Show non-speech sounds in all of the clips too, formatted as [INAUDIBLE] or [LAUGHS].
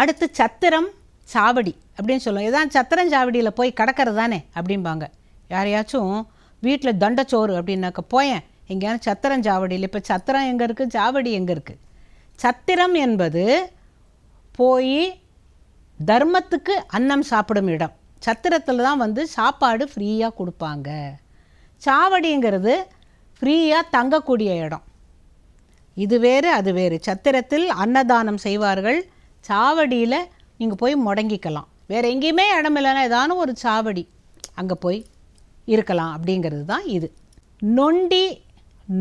அடுத்து சத்திரம் சாவடி அப்படின்னு சொல்லுவோம். இதான் சத்திரம் சாவடியில் போய் கிடக்கிறது தானே அப்படிம்பாங்க. யாரையாச்சும் வீட்டில் தண்டச்சோறு அப்படின்னாக்க போயேன். எங்கேயாவது சத்திரம் சாவடியில். இப்போ சத்திரம் எங்கே இருக்குது சாவடி எங்கே இருக்குது சத்திரம் என்பது போய் தர்மத்துக்கு அன்னம் சாப்பிடும் இடம். சத்திரத்தில் தான் வந்து சாப்பாடு ஃப்ரீயாக கொடுப்பாங்க. சாவடிங்கிறது ஃப்ரீயாக தங்கக்கூடிய இடம். இது வேறு அது வேறு. சத்திரத்தில் அன்னதானம் செய்வார்கள். சாவடியில் நீங்கள் போய் முடங்கிக்கலாம். வேறு எங்கேயுமே இடம் இல்லைன்னா ஏதானும் ஒரு சாவடி அங்கே போய் இருக்கலாம் அப்படிங்கிறது தான் இது. நொண்டி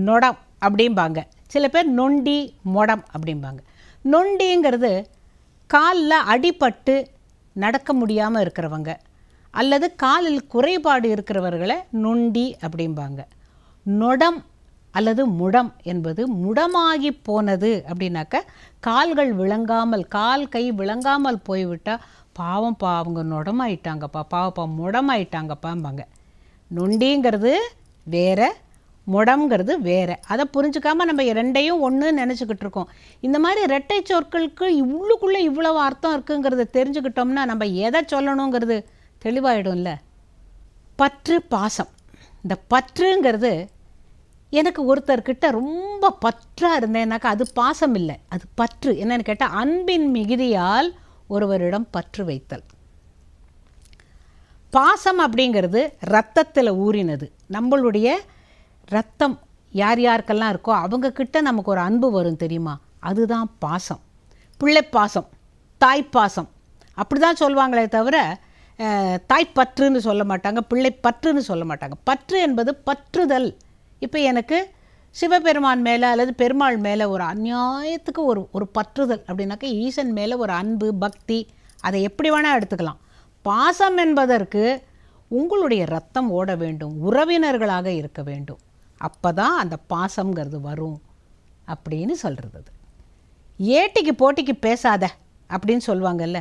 நொடம் அப்படிம்பாங்க. சில பேர் நொண்டி மொடம் அப்படிம்பாங்க. நொண்டிங்கிறது காலில் அடிபட்டு நடக்க முடியாமல் இருக்கிறவங்க அல்லது காலில் குறைபாடு இருக்கிறவர்களை நொண்டி அப்படிம்பாங்க. நொடம் அல்லது முடம் என்பது முடமாகி போனது அப்படின்னாக்க கால்கள் விளங்காமல் கால் கை விளங்காமல் போய்விட்டால் பாவம் பா அவங்க நுடமாயிட்டாங்கப்பா பாவப்பா முடமாயிட்டாங்கப்பாம்பாங்க. நொண்டிங்கிறது வேற முடம்ங்கிறது வேற. அதை புரிஞ்சுக்காமல் நம்ம ரெண்டையும் ஒன்று நினச்சிக்கிட்டு இருக்கோம். இந்த மாதிரி ரெட்டை சொற்களுக்கு இவ்வளோக்குள்ளே இவ்வளவு அர்த்தம் இருக்குங்கிறத தெரிஞ்சுக்கிட்டோம்னா நம்ம எதை சொல்லணுங்கிறது தெளிவாயிடும்ல? பற்று பாசம். இந்த பற்றுங்கிறது எனக்கு ஒருத்தர்கிட்ட ரொம்ப பற்றாக இருந்தேன்னாக்கா அது பாசம் இல்லை. அது பற்று. என்னன்னு கேட்டால் அன்பின் மிகுதியால் ஒருவரிடம் பற்று வைத்தல். பாசம் அப்படிங்கிறது ரத்தத்தில் ஊறினது. நம்மளுடைய ரத்தம் யார் யாருக்கெல்லாம் இருக்கோ அவங்கக்கிட்ட நமக்கு ஒரு அன்பு வரும் தெரியுமா? அதுதான் பாசம். பிள்ளை பாசம் தாய்ப்பாசம் அப்படி தான் சொல்லுவாங்களே தவிர தாய் தாய்ப்பற்றுன்னு சொல்ல மாட்டாங்க பிள்ளை பற்றுன்னு சொல்ல மாட்டாங்க. பற்று என்பது பற்றுதல். இப்போ எனக்கு சிவபெருமான் மேலே அல்லது பெருமாள் மேலே ஒரு அநியாயத்துக்கு ஒரு ஒரு பற்றுதல் அப்படின்னாக்கா ஈசன் மேலே ஒரு அன்பு பக்தி அதை எப்படி வேணால் எடுத்துக்கலாம். பாசம் என்பதற்கு உங்களுடைய ரத்தம் ஓட வேண்டும் உறவினர்களாக இருக்க வேண்டும். அப்போ தான் அந்த பாசம்ங்கிறது வரும் அப்படின்னு சொல்கிறது அது. ஏட்டிக்கு போட்டிக்கு பேசாத அப்படின்னு சொல்லுவாங்கல்ல.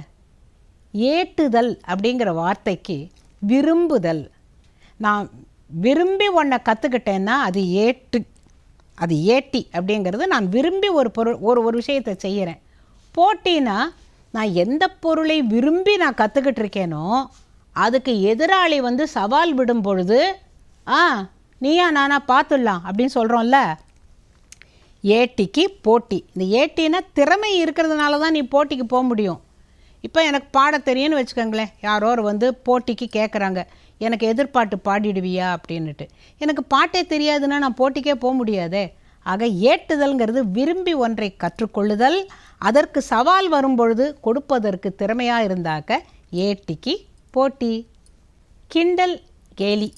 ஏட்டுதல் அப்படிங்கிற வார்த்தைக்கு விரும்புதல். நான் விரும்பி ஒன்றை கற்றுக்கிட்டேன்னா அது ஏட்டு அது ஏட்டி அப்படிங்கிறது நான் விரும்பி ஒரு பொருள் ஒரு ஒரு விஷயத்தை செய்கிறேன் போட்டினா நான் எந்த பொருளை விரும்பி நான் கற்றுக்கிட்டு இருக்கேனோ அதுக்கு எதிராளி வந்து சவால் விடும் பொழுது ஆ நீயா நானா பார்த்துடலாம் அப்படின்னு சொல்கிறோம்ல ஏட்டிக்கு போட்டி. இந்த ஏட்டினா திறமை இருக்கிறதுனால தான் நீ போட்டிக்கு போக முடியும். இப்போ எனக்கு பாட தெரியும்னு வச்சுக்கோங்களேன். யாரோ ஒரு வந்து போட்டிக்கு கேட்குறாங்க எனக்கு எதிர்பாட்டு பாடிடுவியா? அப்படின்னுட்டு. எனக்கு பாட்டே தெரியாதுன்னா நான் போட்டிக்கே போக முடியாதே. ஆக ஏட்டுதல்ங்கிறது விரும்பி ஒன்றை கற்றுக்கொள்ளுதல் அதற்கு சவால் வரும்பொழுது கொடுப்பதற்கு திறமையாக இருந்தாக்க ஏட்டிக்கு போட்டி. கிண்டல் கேலி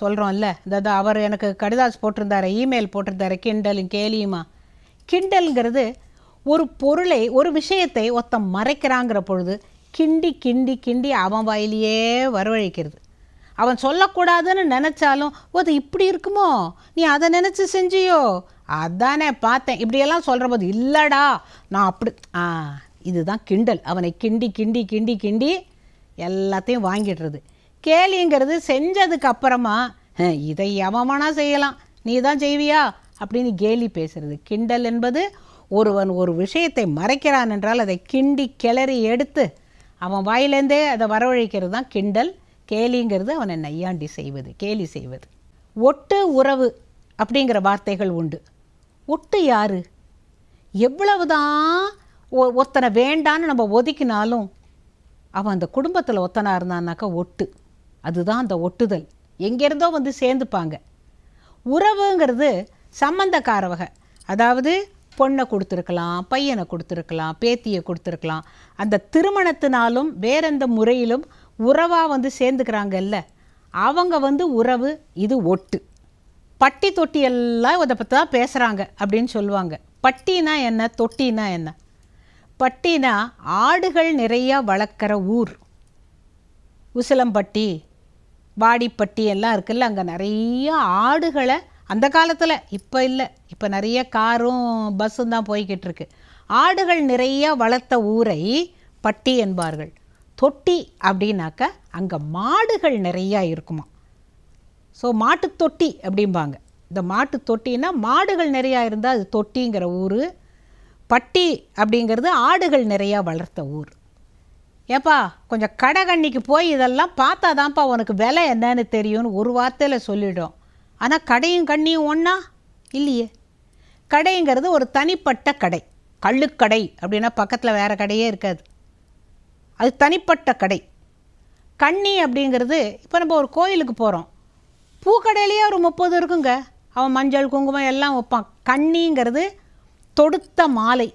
சொல்கிறோம்ல அதாவது அவர் எனக்கு கடிதாஸ் போட்டிருந்தாரு இமெயில் போட்டிருந்தாரு கிண்டலும் கேலியுமா? கிண்டல்ங்கிறது ஒரு பொருளை ஒரு விஷயத்தை ஒருத்தன் மறைக்கிறாங்கிற பொழுது கிண்டி கிண்டி கிண்டி அவன் வாயிலேயே வரவழைக்கிறது. அவன் சொல்லக்கூடாதுன்னு நினச்சாலும் ஓ அது இப்படி இருக்குமோ? நீ அதை நினச்சி செஞ்சியோ? அதானே பார்த்தேன். இப்படியெல்லாம் சொல்கிற போது இல்லைடா நான் அப்படி ஆ இதுதான் கிண்டல். அவனை கிண்டி கிண்டி கிண்டி கிண்டி எல்லாத்தையும் வாங்கிடுறது. கேலிங்கிறது செஞ்சதுக்கு அப்புறமா இதை எவமானா செய்யலாம். நீ தான் செய்வியா? அப்படின்னு கேலி பேசுறது. கிண்டல் என்பது ஒருவன் ஒரு விஷயத்தை மறைக்கிறான் என்றால் அதை கிண்டி கிளறி எடுத்து அவன் வாயிலேருந்தே அதை வரவழைக்கிறது தான் கிண்டல் கேலிங்கிறது அவனை நையாண்டி செய்வது கேலி செய்வது. ஒட்டு உறவு அப்படிங்கிற வார்த்தைகள் உண்டு. ஒட்டு யார்? எவ்வளவுதான் ஒ- ஒருத்தனை வேண்டான்னு நம்ம ஒதுக்கினாலும் அவன் அந்த குடும்பத்தில் ஒத்தனாக இருந்தான்னாக்கா ஒட்டு. அதுதான் அந்த ஒட்டுதல். எங்கேருந்தோ வந்து சேர்ந்துப்பாங்க. உறவுங்கிறது சம்பந்தக்கார வகை அதாவது பொண்ணை கொடுத்துருக்கலாம் பையனை கொடுத்துருக்கலாம் பேத்தியை கொடுத்துருக்கலாம். அந்த திருமணத்தினாலும் வேறெந்த முறையிலும் உறவாக வந்து சேர்ந்துக்கிறாங்கல்ல. அவங்க வந்து உறவு இது ஒட்டு. பட்டி தொட்டி எல்லாம் இதை பற்றி தான் பேசுகிறாங்க அப்படின்னு சொல்லுவாங்க. பட்டினா என்ன தொட்டினா என்ன? பட்டினா ஆடுகள் நிறையா வளர்க்குற ஊர். உசிலம்பட்டி வாடிப்பட்டி எல்லாம் இருக்குல்ல அங்கே நிறைய ஆடுகளை அந்த காலத்தில் இப்போ இல்லை. இப்போ நிறைய காரும் பஸ்ஸும் தான் போய்கிட்டு இருக்கு ஆடுகள் நிறைய வளர்த்த ஊரை பட்டி என்பார்கள். தொட்டி அப்படின்னாக்க அங்கே மாடுகள் நிறையா இருக்குமா? ஸோ மாட்டு தொட்டி அப்படிம்பாங்க. இந்த மாட்டு தொட்டின்னா மாடுகள் நிறையா இருந்தால் அது தொட்டிங்கிற ஊர். பட்டி அப்படிங்கிறது ஆடுகள் நிறையா வளர்த்த ஊர். ஏப்பா கொஞ்சம் கடைகண்ணிக்கு போய் இதெல்லாம் பார்த்தா தான்ப்பா உனக்கு விலை என்னன்னு தெரியும்னு ஒரு வார்த்தையில் சொல்லிடும். ஆனால் கடையும் கண்ணியும் ஒன்றா இல்லையே. கடைங்கிறது ஒரு தனிப்பட்ட கடை. கள்ளுக்கடை அப்படின்னா பக்கத்தில் வேறு கடையே இருக்காது. அது தனிப்பட்ட கடை. கண்ணி அப்படிங்கிறது இப்போ நம்ம ஒரு கோயிலுக்கு போகிறோம் பூக்கடையிலேயே ஒரு முப்பது இருக்குங்க. அவன் மஞ்சள் குங்குமம் எல்லாம் வைப்பான். கண்ணிங்கிறது தொடுத்த மாலை.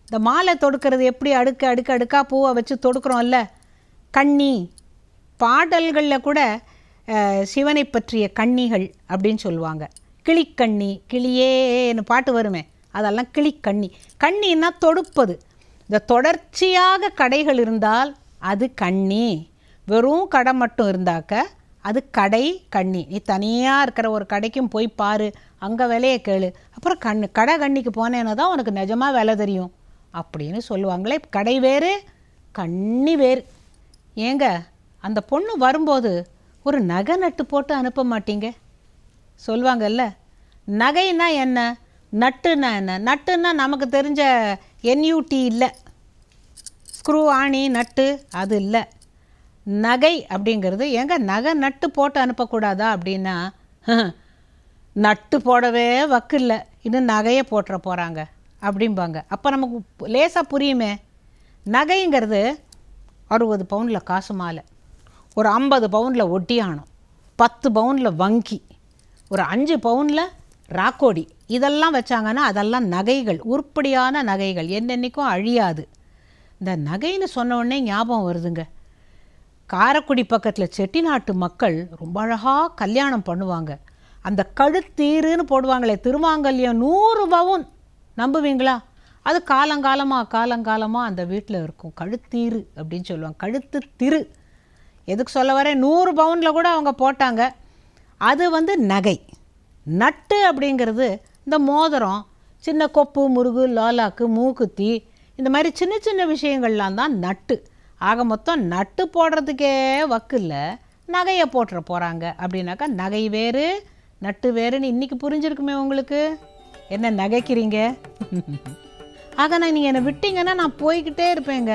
இந்த மாலை தொடுக்கிறது எப்படி அடுக்கு அடுக்கு அடுக்காக பூவை வச்சு தொடுக்கிறோம்ல? கண்ணி. பாடல்களில் கூட சிவனை பற்றிய கண்ணிகள் அப்படின்னு சொல்லுவாங்க. கிளிக்கண்ணி கிளியேன்னு பாட்டு வருமே அதெல்லாம் கிளிக்கண்ணி. கண்ணின்னா தொடுப்பது. இந்த தொடர்ச்சியாக கடைகள் இருந்தால் அது கண்ணி. வெறும் கடை மட்டும் இருந்தாக்க அது கடை கண்ணி. நீ தனியாக இருக்கிற ஒரு கடைக்கும் போய் பாரு அங்கே விலையை கேளு. அப்புறம் கண்ணு கடை கண்ணிக்கு போனேன்னா தான் உனக்கு நிஜமாக விலை தெரியும். அப்படின்னு சொல்லுவாங்களே கடை வேறு கண்ணி வேறு. ஏங்க அந்த பொண்ணு வரும்போது ஒரு நகை நட்டு போட்டு அனுப்ப மாட்டீங்க? சொல்லுவாங்கல்ல நகைன்னா என்ன? நட்டுன்னா என்ன? நட்டுன்னா நமக்கு தெரிஞ்ச என்யூடி இல்லை. ஸ்க்ரூ ஆணி நட்டு அது இல்லை. நகை அப்படிங்கிறது எங்க நகை நட்டு போட்டு அனுப்பக்கூடாதா அப்படின்னா நட்டு போடவே வக்கு இல்லை. இன்னும் நகையை போட்டுற போகிறாங்க அப்படிம்பாங்க. அப்போ நமக்கு லேசாக புரியுமே? நகைங்கிறது அறுபது பவுனில் காசு மாலை. ஒரு ஐம்பது பவுனில் ஒட்டியானம். பத்து பவுனில் வங்கி. ஒரு அஞ்சு பவுனில் ராக்கோடி. இதெல்லாம் வச்சாங்கன்னா அதெல்லாம் நகைகள் உருப்படியான நகைகள். என்னென்னைக்கும் அழியாது. இந்த நகைன்னு சொன்ன ஞாபகம் வருதுங்க. காரைக்குடி பக்கத்தில் செட்டிநாட்டு மக்கள் ரொம்ப அழகாக கல்யாணம் பண்ணுவாங்க. அந்த கழுத்தீருன்னு போடுவாங்களே திருமாங்கல்யம் நூறு பவுன் நம்புவீங்களா? அது காலங்காலமாக காலங்காலமாக அந்த வீட்டில் இருக்கும். கழுத்தீரு அப்படின்னு சொல்லுவாங்க. கழுத்து திரு. எதுக்கு சொல்ல வரேன்? நூறு பவுனில் கூட அவங்க போட்டாங்க. அது வந்து நகை. நட்டு அப்படிங்கிறது இந்த மோதிரம் சின்ன கொப்பு முருகு லாலாக்கு மூக்குத்தி இந்த மாதிரி சின்ன சின்ன விஷயங்கள்லாம் தான் நட்டு. ஆக மொத்தம் நட்டு போடுறதுக்கே வக்கு இல்லை. நகையை போட்டுற போகிறாங்க அப்படின்னாக்கா நகை வேறு நட்டு வேறுன்னு இன்றைக்கி புரிஞ்சிருக்குமே உங்களுக்கு? என்ன நகைக்கிறீங்க? [LAUGHS] ஆக நான் நீங்கள் என்னை விட்டீங்கன்னா நான் போய்கிட்டே இருப்பேங்க.